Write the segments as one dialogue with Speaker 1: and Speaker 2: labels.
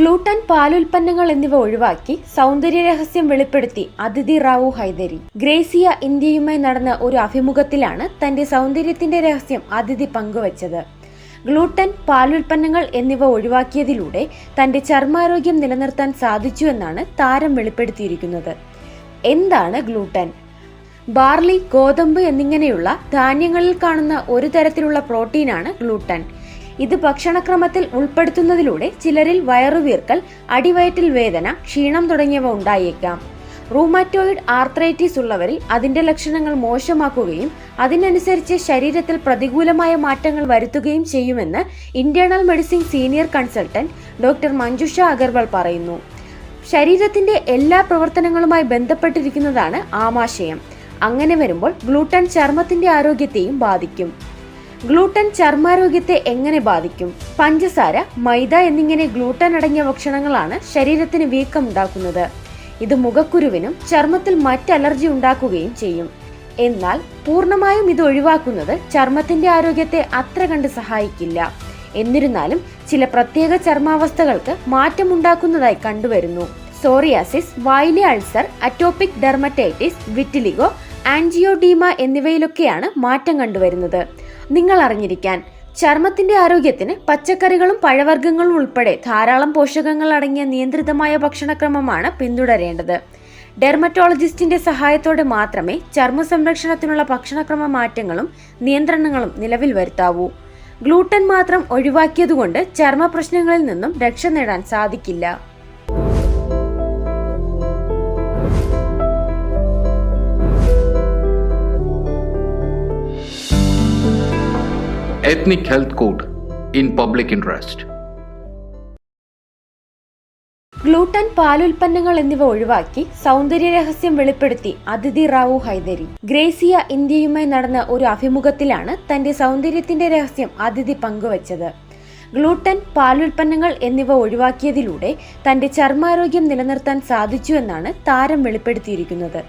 Speaker 1: Gluten പാലുൽപ്പന്നങ്ങൾ എന്നിവ ഒഴിവാക്കി സൗന്ദര്യ രഹസ്യം വെളിപ്പെടുത്തി അതിഥി റാവു ഹൈദരി. ഗ്രേസിയ ഇന്ത്യയുമായി നടന്ന ഒരു അഭിമുഖത്തിലാണ് തന്റെ സൗന്ദര്യത്തിന്റെ രഹസ്യം അതിഥി പങ്കുവച്ചത്. ഗ്ലൂട്ടൻ പാലുൽപ്പന്നങ്ങൾ എന്നിവ ഒഴിവാക്കിയതിലൂടെ തന്റെ ചർമ്മാരോഗ്യം നിലനിർത്താൻ സാധിച്ചു എന്നാണ് താരം വെളിപ്പെടുത്തിയിരിക്കുന്നത്. എന്താണ് ഗ്ലൂട്ടൻ? ബാർലി ഗോതമ്പ് എന്നിങ്ങനെയുള്ള ധാന്യങ്ങളിൽ കാണുന്ന ഒരു തരത്തിലുള്ള പ്രോട്ടീനാണ് ഗ്ലൂട്ടൻ. ഇത് ഭക്ഷണക്രമത്തിൽ ഉൾപ്പെടുത്തുന്നതിലൂടെ ചിലരിൽ വയറുവീർക്കൽ അടിവയറ്റിൽ വേദന ക്ഷീണം തുടങ്ങിയവ ഉണ്ടായേക്കാം. റൂമാറ്റോയിഡ് ആർത്രൈറ്റിസ് ഉള്ളവരിൽ അതിന്റെ ലക്ഷണങ്ങൾ മോശമാക്കുകയും അതിനനുസരിച്ച് ശരീരത്തിൽ പ്രതികൂലമായ മാറ്റങ്ങൾ വരുത്തുകയും ചെയ്യുമെന്ന് internal medicine senior consultant doctor Manjusha Agarwal പറയുന്നു. ശരീരത്തിന്റെ എല്ലാ പ്രവർത്തനങ്ങളുമായി ബന്ധപ്പെട്ടിരിക്കുന്നതാണ് ആമാശയം. അങ്ങനെ വരുമ്പോൾ ഗ്ലൂട്ടൻ ചർമ്മത്തിന്റെ ആരോഗ്യത്തെയും ബാധിക്കും. ഗ്ലൂട്ടൻ ചർമ്മാരോഗ്യത്തെ എങ്ങനെ ബാധിക്കും? പഞ്ചസാര മൈദ എന്നിങ്ങനെ ഗ്ലൂട്ടൻ അടങ്ങിയ ഭക്ഷണങ്ങളാണ് ശരീരത്തിന് വീക്കം ഉണ്ടാക്കുന്നത്. ഇത് മുഖക്കുരുവിനും ചർമ്മത്തിൽ മറ്റ് അലർജി ഉണ്ടാക്കുകയും ചെയ്യും. എന്നാൽ പൂർണമായും ഇത് ഒഴിവാക്കുന്നത് ചർമ്മത്തിന്റെ ആരോഗ്യത്തെ അത്ര കണ്ട് സഹായിക്കില്ല. എന്നിരുന്നാലും ചില പ്രത്യേക ചർമാവസ്ഥകൾക്ക് മാറ്റമുണ്ടാക്കുന്നതായി കണ്ടുവരുന്നു. Psoriasis വൈലി ulcer atopic dermatitis vitiligo angioedema എന്നിവയിലൊക്കെയാണ് മാറ്റം കണ്ടുവരുന്നത്. നിങ്ങൾ അറിഞ്ഞിരിക്കാൻ ചർമ്മത്തിന്റെ ആരോഗ്യത്തിന് പച്ചക്കറികളും പഴവർഗങ്ങളും ഉൾപ്പെടെ ധാരാളം പോഷകങ്ങൾ അടങ്ങിയ നിയന്ത്രിതമായ ഭക്ഷണക്രമമാണ് പിന്തുടരേണ്ടത്. ഡെർമറ്റോളജിസ്റ്റിന്റെ സഹായത്തോടെ മാത്രമേ ചർമ്മ സംരക്ഷണത്തിനുള്ള ഭക്ഷണക്രമ മാറ്റങ്ങളും നിയന്ത്രണങ്ങളും നിലവിൽ വരുത്താവൂ. ഗ്ലൂട്ടൻ മാത്രം ഒഴിവാക്കിയതുകൊണ്ട് ചർമ്മ പ്രശ്നങ്ങളിൽ നിന്നും രക്ഷ നേടാൻ സാധിക്കില്ല.
Speaker 2: Ethnic Health Code in Public Interest.
Speaker 1: Gluten പാലുൽപ്പന്നങ്ങൾ എന്നിവ ഒഴിവാക്കി സൗന്ദര്യ രഹസ്യം വെളിപ്പെടുത്തി അതിഥി റാവു ഹൈദരി. ഗ്രേസിയ ഇന്ത്യയുമായി നടന്ന ഒരു അഭിമുഖത്തിലാണ് തന്റെ സൗന്ദര്യത്തിന്റെ രഹസ്യം അതിഥി പങ്കുവച്ചത്. ഗ്ലൂട്ടൻ പാലുൽപ്പന്നങ്ങൾ എന്നിവ ഒഴിവാക്കിയതിലൂടെ തന്റെ ചർമ്മാരോഗ്യം നിലനിർത്താൻ സാധിച്ചു എന്നാണ് താരം വെളിപ്പെടുത്തിയിരിക്കുന്നത്.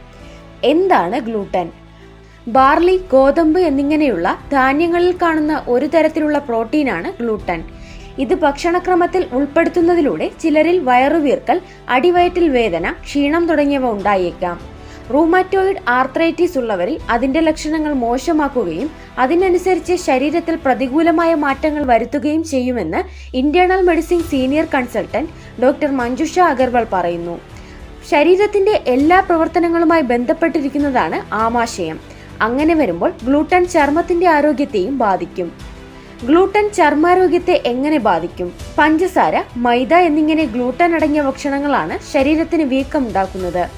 Speaker 1: എന്താണ് ഗ്ലൂട്ടൻ ബാർലി ഗോതമ്പ് എന്നിങ്ങനെയുള്ള ധാന്യങ്ങളിൽ കാണുന്ന ഒരു തരത്തിലുള്ള പ്രോട്ടീനാണ് ഗ്ലൂട്ടൻ. ഇത് ഭക്ഷണക്രമത്തിൽ ഉൾപ്പെടുത്തുന്നതിലൂടെ ചിലരിൽ വയറുവീർക്കൽ അടിവയറ്റിൽ വേദന ക്ഷീണം തുടങ്ങിയവ ഉണ്ടായേക്കാം. റൂമാറ്റോയിഡ് ആർത്രൈറ്റിസ് ഉള്ളവരിൽ അതിന്റെ ലക്ഷണങ്ങൾ മോശമാക്കുകയും അതിനനുസരിച്ച് ശരീരത്തിൽ പ്രതികൂലമായ മാറ്റങ്ങൾ വരുത്തുകയും ചെയ്യുമെന്ന് internal medicine senior consultant doctor Manjusha Agarwal പറയുന്നു. ശരീരത്തിന്റെ എല്ലാ പ്രവർത്തനങ്ങളുമായി ബന്ധപ്പെട്ടിരിക്കുന്നതാണ് ആമാശയം. അങ്ങനെ വരുമ്പോൾ ഗ്ലൂട്ടൻ ചർമ്മത്തിന്റെ ആരോഗ്യത്തെയും ബാധിക്കും. ഗ്ലൂട്ടൻ ചർമ്മാരോഗ്യത്തെ എങ്ങനെ ബാധിക്കും? പഞ്ചസാര മൈദ എന്നിങ്ങനെ ഗ്ലൂട്ടൻ അടങ്ങിയ ഭക്ഷണങ്ങളാണ് ശരീരത്തിന് വീക്കം ഉണ്ടാക്കുന്നത്.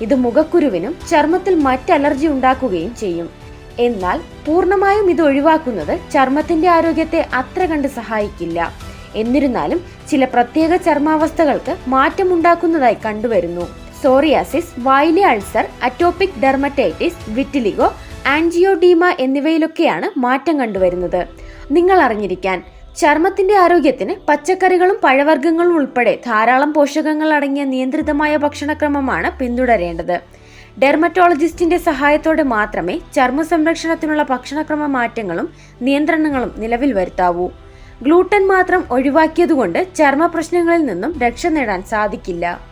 Speaker 1: ഇത് മുഖക്കുരുവിനും ചർമ്മത്തിൽ മറ്റ് അലർജി ഉണ്ടാക്കുകയും ചെയ്യും. എന്നാൽ പൂർണമായും ഇത് ഒഴിവാക്കുന്നത് ചർമ്മത്തിന്റെ ആരോഗ്യത്തെ അത്ര കണ്ട് സഹായിക്കില്ല. എന്നിരുന്നാലും ചില പ്രത്യേക ചർമ്മാവസ്ഥകൾക്ക് മാറ്റമുണ്ടാക്കുന്നതായി കണ്ടുവരുന്നു. സോറിയാസിസ് വായിലെ ulcer atopic dermatitis vitiligo angioedema എന്നിവയിലൊക്കെയാണ് മാറ്റം കണ്ടുവരുന്നത്. നിങ്ങൾ അറിഞ്ഞിരിക്കാൻ ചർമ്മത്തിന്റെ ആരോഗ്യത്തിന് പച്ചക്കറികളും പഴവർഗങ്ങളും ഉൾപ്പെടെ ധാരാളം പോഷകങ്ങൾ അടങ്ങിയ നിയന്ത്രിതമായ ഭക്ഷണക്രമമാണ് പിന്തുടരേണ്ടത്. ഡെർമറ്റോളജിസ്റ്റിന്റെ സഹായത്തോടെ മാത്രമേ ചർമ്മ സംരക്ഷണത്തിനുള്ള ഭക്ഷണക്രമ മാറ്റങ്ങളും നിയന്ത്രണങ്ങളും നിലവിൽ വരുത്താവൂ. ഗ്ലൂട്ടൻ മാത്രം ഒഴിവാക്കിയതുകൊണ്ട് ചർമ്മ പ്രശ്നങ്ങളിൽ നിന്നും രക്ഷ നേടാൻ സാധിക്കില്ല.